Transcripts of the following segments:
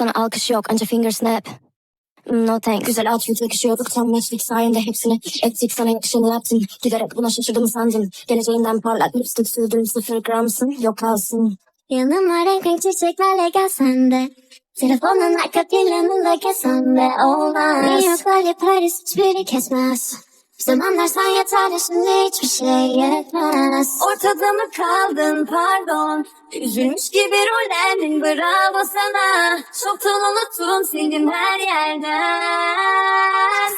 Sana alkış yok anca finger snap. No thanks. Güzel outfit yakışıyorduk tam meşlik sayende hepsini ettik sana yakışanı yaptın. Giderek buna şaşırdım sandım. Geleceğinden parlak lipstick sürdüm sıfır gramsın yok kalsın. Yanıma renk renk çiçeklerle gelsen de Telefonun arka planında kesen de olmaz New York böyle Paris hiçbiri kesmez sen yeter de şimdi hiçbir şey yetmez. Ortada mı kaldın? Pardon. Üzülmüş gibi rollendin bravo sana. Çoktan unuttum sildim her yerden.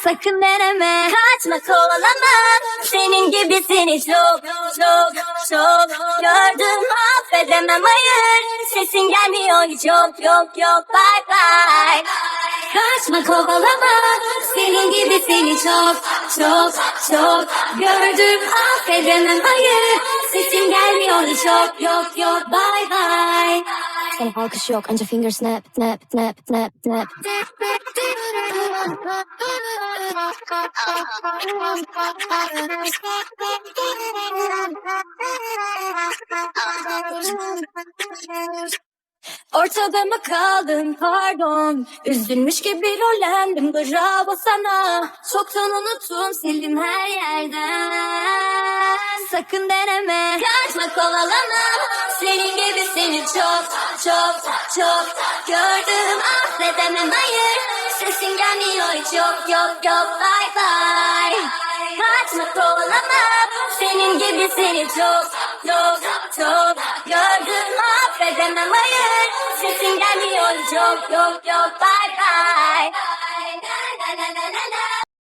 Sakın deneme. Kaçma kovalama. Senin gibisini çok çok çok gördüm. Affedemem hayır. Sesin gelmiyor hiç yok yok yok. Bye bye Kaçma kovalama Senin gibisini çok çok çok gördüm. Affedemem hayır Sesin gelmiyor hiç yok yok yok. Bye bye. Sana alkış yok anca finger snap snap snap snap snap. Ortada mı kaldın pardon. Üzülmüş gibi rollendim bravo sana. Çoktan unuttum sildim her yerden. Sakın deneme kaçma kovalama. Senin gibi seni çok çok çok gördüm. Affedemem hayır Sesin gelmiyor hiç. Yok yok yok bye bye. Kaçma kovalama. Senin gibi seni çok çok çok gördüm Affedemem hayır Sesin gelmiyor hiç yok yok yok bye bye